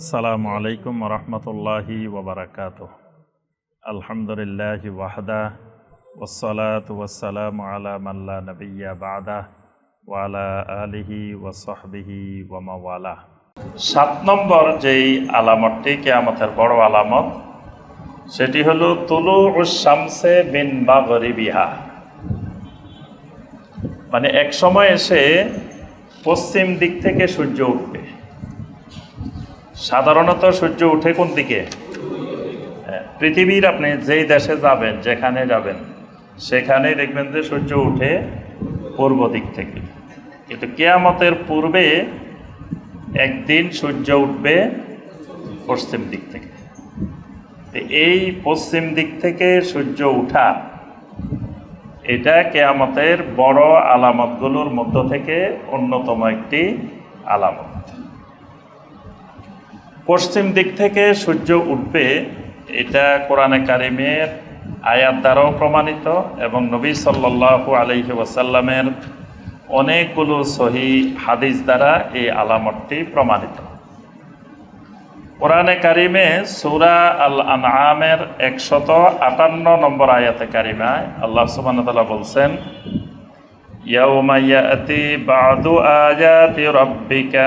আসসালামু আলাইকুম রহমতুল্লাহি ওবরাকাত আলহামদুলিল্লাহ ওয়াহদা ওসলাত ওয়াসালাম আলা মাল্লা নবিয়া বাদা ওয়ালা আলিহি ওয়াসহবিহি ওয়ামাওয়ালা সাত নম্বর যেই আলামতটি, কেয়ামতের বড় আলামত, সেটি হলো তুলু শামসে বিন বাগরিবিহা মানে এক সময় এসে পশ্চিম দিক থেকে সূর্য উঠবে। সাধারণত সূর্য উঠে কোন দিকে? হ্যাঁ, পৃথিবীর আপনি যেই দেশে যাবেন যেখানে যাবেন সেখানে দেখবেন যে সূর্য উঠে পূর্ব দিক থেকে। কিন্তু কেয়ামতের পূর্বে একদিন সূর্য উঠবে পশ্চিম দিক থেকে। এই পশ্চিম দিক থেকে সূর্য উঠা এটা কেয়ামতের বড় আলামতগুলোর মধ্য থেকে অন্যতম একটি আলামত। পশ্চিম দিক থেকে সূর্য উঠবে, এটা কোরআনে কারিমের আয়াত দ্বারাও প্রমাণিত এবং নবী সাল্লাল্লাহু আলহি ওয়াসাল্লামের অনেকগুলো সহি হাদিস দ্বারা এই আলামতটি প্রমাণিত। কোরআনে কারিমে সৌরা আল আনআমের একশত আটান্ন নম্বর আয়াতে কারিমায় আল্লাহ সুবহানাহু বলছেন, ইয়াউমা ইয়াতি বাদু আয়াতি রাব্বিকা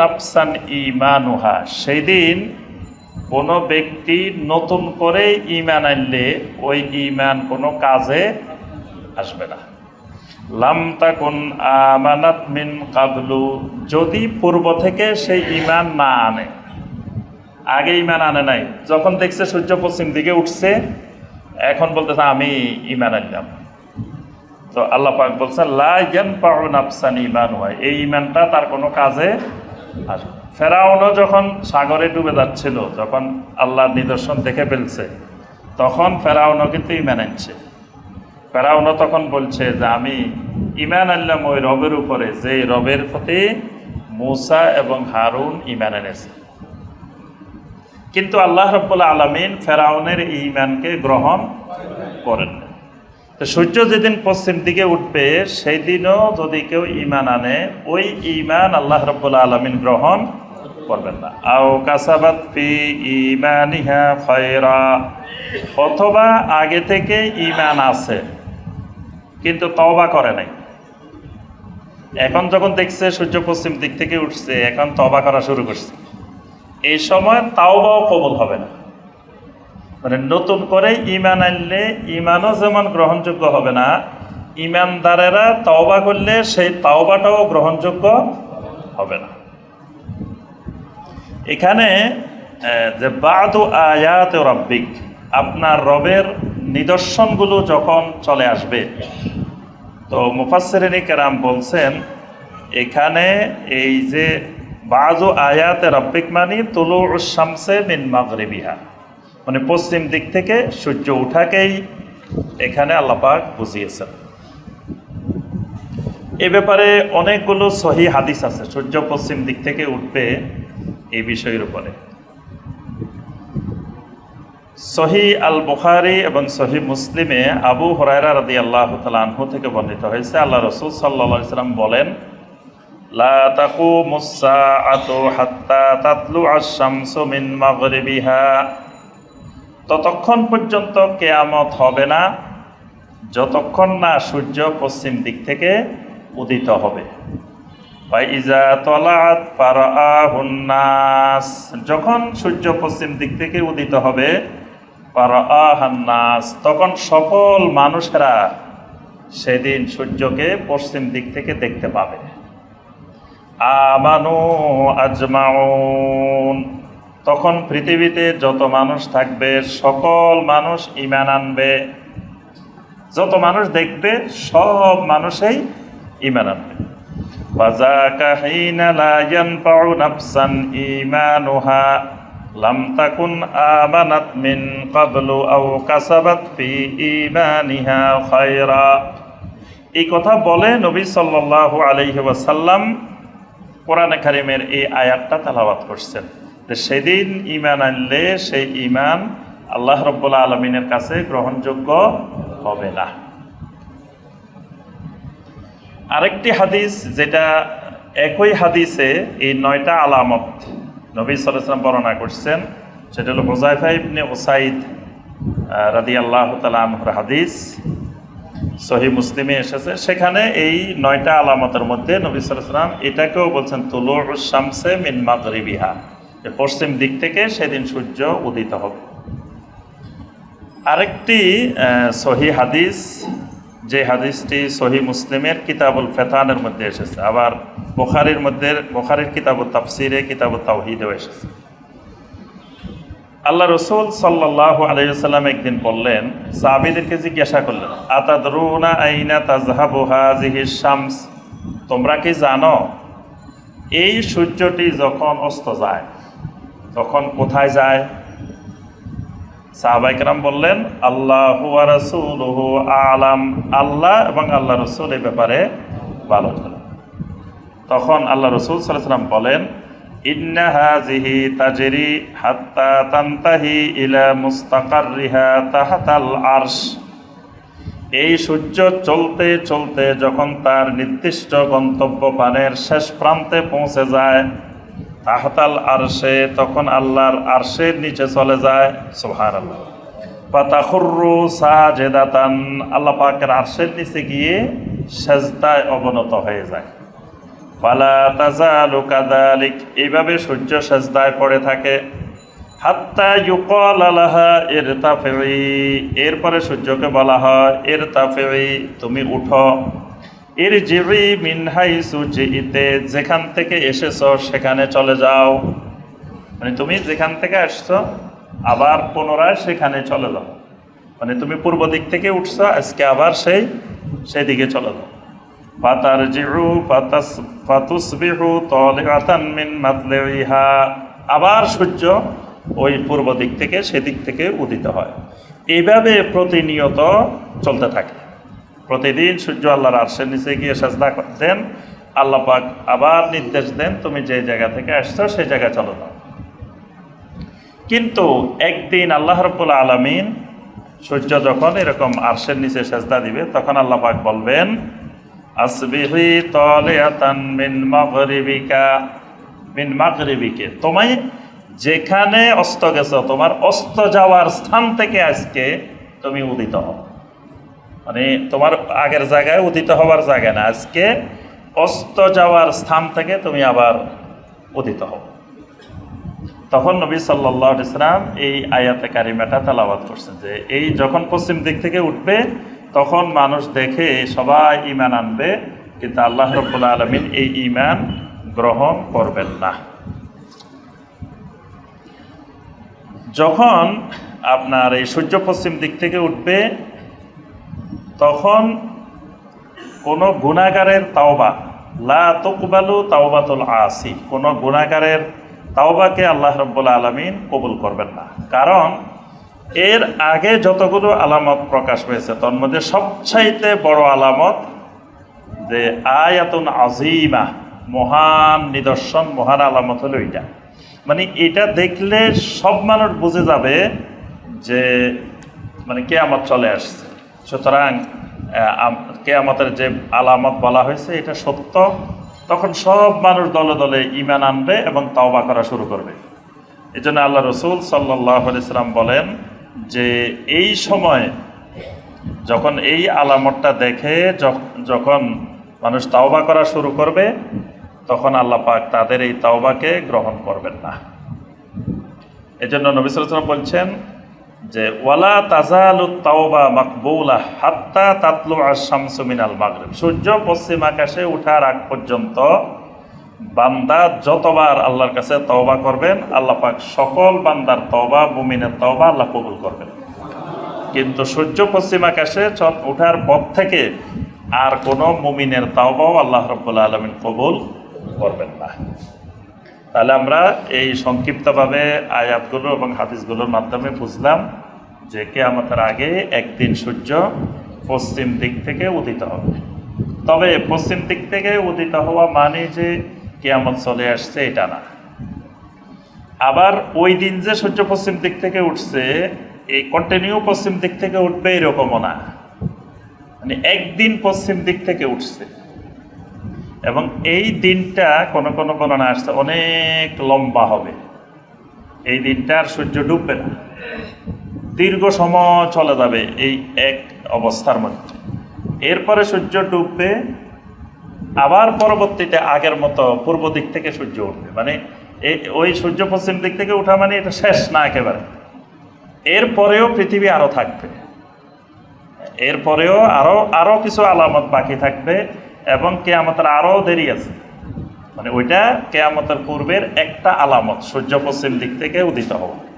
নাফসান ঈমানুহা। সেই কোনো ব্যক্তি নতুন করে ইমান আনলে ওই ইমান কোনো কাজে আসবে না। লাম তাকুন আমানাত মিন কাবলু। যদি পূর্ব থেকে সেই ইমান না আনে, আগে ইমান আনে নাই, যখন দেখছে সূর্য পশ্চিম দিকে উঠছে, এখন বলতেছে, আমি ইমান আনলাম। তো আল্লাহ পাক বলছেন লাইয়ান পাউন ইমান হয় এই ইমানটা তার কোনো কাজে আসবে ফেরাউনও যখন সাগরে ডুবে যাচ্ছিল, যখন আল্লাহর নিদর্শন দেখে ফেলছে, তখন ফেরাউনও কিন্তু ইমান আনছে। ফেরাউনও তখন বলছে যে, আমি ইমান আনলাম ওই রবের উপরে যে রবের প্রতি মূসা এবং হারুন ইমান এনেছে। কিন্তু আল্লাহ রব্বুল্লা আলমিন ফেরাউনের ইমানকে গ্রহণ করেন সূর্য যেদিন পশ্চিম দিকে উঠবে সেই দিনও যদি কেউ ইমান আনে, ওই ইমান আল্লাহ রব্বুল্লা আলমিন গ্রহণ করবেন না। আও কাসাবাত অথবা আগে থেকে ইমান আছে, কিন্তু তওবা করে নাই। এখন যখন দেখছে সূর্য পশ্চিম দিক থেকে উঠছে, এখন তবা করা শুরু করছে। এই সময় তাও তাওবাও কবল হবে না। মানে নতুন করে ইমান আনলে ইমানও যেমন গ্রহণযোগ্য হবে না ইমানদারেরা তাওবা করলে সেই তাওবাটাও গ্রহণযোগ্য হবে না। এখানে যে বাদু আয়াত রব্বিক, আপনার রবের নিদর্শনগুলো যখন চলে আসবে, তো মুফাসরিনী কেরাম বলছেন, এখানে এই যে বাজু আয়াতে রব্বিক মানি তুলু শামসে মিন মাগরিবিহা। মানে পশ্চিম দিক থেকে সূর্য উঠাকেই এখানে আল্লাপাক বুঝিয়েছেন। এ ব্যাপারে অনেকগুলো সহি হাদিস আছে, সূর্য পশ্চিম দিক থেকে উঠবে এই বিষয়ের উপরে। সহি আল বুখারি এবং সহি মুসলিমে আবু হরাইরা রাদি আল্লাহ আনহু থেকে বর্ণিত হয়েছে, আল্লাহ রসুল সাল্লা সাল্লাম বলেন, লা তাকু মুসাআতু হাত্তা তাতলু আশ-শামসু মিন মাগরিবিহা। ততক্ষণ পর্যন্ত কেয়ামত হবে না, যতক্ষণ না সূর্য পশ্চিম দিক থেকে উদিত হবে। যখন সূর্য পশ্চিম দিক থেকে উদিত হবে নাস, তখন সকল মানুষেরা সেদিন সূর্যকে পশ্চিম দিক থেকে দেখতে পাবে। আমানু আজমাউন। তখন পৃথিবীতে যত মানুষ থাকবে, সকল মানুষ ইমান আনবে। যত মানুষ দেখবে, সব মানুষেই ইমান আনবে। এই কথা বলে নবী সাল্লাহ আলহি ওয়াসাল্লাম কোরআনে খারিমের এই আয়াতটা তালাবাদ করছেন। সেদিন ইমান আনলে সেই ইমান আল্লাহ রব্বুল আলমিনের কাছে গ্রহণযোগ্য হবে না। আরেকটি হাদিস, যেটা একই হাদিসে এই নয়টা আলামত নবী সাল্লাম বর্ণনা করছেন, সেটা হলো হোজাইফা ইবনে ওসাইদ রাদি আল্লাহ তালামহর হাদিস সহি মুসলিমে এসেছে। সেখানে এই নয়টা আলামতের মধ্যে নবী সাল্লাম এটাকেও বলছেন তুলো শামসে মিন মাগরিবিহা। যে পশ্চিম দিক থেকে সেদিন সূর্য উদিত হবে। আরেকটি সহি হাদিস, যে হাদিসটি সহি মুসলিমের কিতাবুল ফেতানের মধ্যে এসেছে, আবার বোখারির মধ্যে, বোখারির কিতাবুল তাফসিরে কিতাবুল তাওহিদেও এসেছে। আল্লাহ রসুল সাল্লাহ আলাইসাল্লাম একদিন বললেন, সাহাবিদেরকে জিজ্ঞাসা করলেন, আতাদরুনা আইনা তাজহাবু হাজিহি শামস? তোমরা কি জানো, এই সূর্যটি যখন অস্ত যায় তখন কোথায় যায়? সাহাবাইকরাম বললেন, আল্লাহ রসুলহু আলাম। আল্লাহ এবং আল্লাহ রসুল এই ব্যাপারে ভালো জানেন। তখন আল্লাহ রসুল সাল্লাম বলেন, ইন্না হাজিহি তাজেরি হাত্তা তান্তাহি ইলা মুস্তাকারিহা তাহাতাল আরশ। এই সূর্য চলতে চলতে যখন তার নির্দিষ্ট গন্তব্য পানের শেষ প্রান্তে পৌঁছে যায় তাহতাল আরশে, তখন আল্লাহর আরশের নিচে চলে যায় সোহার আল্লাহ পাতাখুর্রু সাজেদাতান, আল্লাহ পাকের আরশের নিচে গিয়ে সেজদায় অবনত হয়ে যায়। ফালা তাজালু কাদালিক এইভাবে সূর্য সেজদায় পড়ে থাকে। হাত্তা ইউকল আলাহা এর তাফেই এরপরে সূর্যকে বলা হয় এর তাফেই তুমি উঠো। এর যেখান থেকে এসেছ সেখানে চলে যাও। মানে তুমি যেখান থেকে আসছো, আবার পুনরায় সেখানে চলে যাও। মানে তুমি পূর্ব দিক থেকে উঠছো, আজকে আবার সেই সেই দিকে চলে যাও। জিরু ফাতাস, ফাতুসবিহু তলিআতান মিন মাতলিহা, আবার সূর্য ওই পূর্ব দিক থেকে সেদিক থেকে উদিত হয়। এইভাবে প্রতিনিয়ত চলতে থাকে। প্রতিদিন সূর্য আল্লাহর আরশের নিচে গিয়ে সাজদা করতেন আল্লাহ পাক আবার নির্দেশ দেন, তুমি যে জায়গা থেকে আসছো সেই জায়গায় চলো যাও কিন্তু একদিন আল্লাহ রব্বুল আলমিন সূর্য যখন এরকম আরশের নিচে সেজদা দিবে, তখন আল্লাহ পাক বলবেন, আসবিহি তলিয়াতান মিন তোমায় যেখানে অস্ত গেছো, তোমার অস্ত যাওয়ার স্থান থেকে আজকে তুমি উদিত হও। মানে তোমার আগের জায়গায় উদিত হওয়ার জায়গা না। আজকে অস্ত যাওয়ার স্থান থেকে তুমি আবার উদিত হও। তখন নবী সাল্লাহ ইসলাম এই আয়াতে কারিমাটা তালাবাদ করছেন যে, এই যখন পশ্চিম দিক থেকে উঠবে, তখন মানুষ দেখে সবাই ইমান আনবে, কিন্তু আল্লাহ রব্বুল্লা আলমিন এই ইমান গ্রহণ করবেন না। যখন আপনার এই সূর্য পশ্চিম দিক থেকে উঠবে তখন কোনো গুণাগারের তাওবা, লা তুকবালু তাওবাতুল আসি, কোনো গুণাগারের তাওবাকে আল্লাহ রব্বুল আলমিন কবুল করবেন না। কারণ এর আগে যতগুলো আলামত প্রকাশ পেয়েছে তার মধ্যে সবচাইতে বড় আলামত যে আয়াতুন আজিমা মহান নিদর্শন, মহান আলামত হলো এটা। মানে এটা দেখলে সব মানুষ বুঝে যাবে যে মানে কেয়ামত চলে আসছে। সুতরাং কেয়ামতের যে আলামত বলা হয়েছে, এটা সত্য। তখন সব মানুষ দলে দলে ইমান আনবে এবং তাওবা করা শুরু করবে। এই জন্য আল্লাহ রসুল সাল্লাহ ইসলাম বলেন যে, এই সময় যখন এই আলামতটা দেখে যখন মানুষ তাওবা করা শুরু করবে, তখন আল্লাহ পাক তাদের এই তাওবাকে গ্রহণ করবেন না। এজন্য নবী সাল্লাম বলছেন যে ওয়ালা তাজালু তাওবা মাকবুলা হাত্তা তাতলু আশামসু মিনাল মাগরিব। সূর্য পশ্চিম আকাশে উঠার আগ পর্যন্ত বান্দা যতবার আল্লাহর কাছে তওবা করবেন, আল্লাহ পাক সকল বান্দার তওবা, মুমিনের তওবা আল্লাহ কবুল করবেন। কিন্তু সূর্য পশ্চিম আকাশে ওঠার পর থেকে আর কোনো মুমিনের তাওবাও আল্লাহ রব্বুল্লা আলমিন কবুল করবেন না। তাহলে আমরা এই সংক্ষিপ্তভাবে আয়াতগুলো এবং হাদিসগুলোর মাধ্যমে বুঝলাম যে কে আমাদের আগে একদিন সূর্য পশ্চিম দিক থেকে উদিত হবে। তবে পশ্চিম দিক থেকে উদিত হওয়া মানে যে কেয়ামত চলে আসছে, এটা না। আবার ওই দিন যে সূর্য পশ্চিম দিক থেকে উঠছে, এই কন্টিনিউ পশ্চিম দিক থেকে উঠবে এরকমও না। মানে একদিন পশ্চিম দিক থেকে উঠছে। এবং এই দিনটা কোনো কোনো বর্ণনা আসছে অনেক লম্বা হবে। এই দিনটা আর সূর্য ডুববে না। দীর্ঘ সময় চলে যাবে এই এক অবস্থার মধ্যে। এরপরে সূর্য ডুববে, আবার পরবর্তীতে আগের মতো পূর্ব দিক থেকে সূর্য উঠবে। মানে এই ওই সূর্য পশ্চিম দিক থেকে ওঠা মানে এটা শেষ না একেবারে। এরপরেও পৃথিবী আরও থাকবে। এরপরেও আরও আরও কিছু আলামত বাকি থাকবে। এবং কেয়ামতের আরও দেরি আছে। মানে ওইটা কেয়ামতের পূর্বের একটা আলামত, সূর্য পশ্চিম দিক থেকে উদিত হওয়া।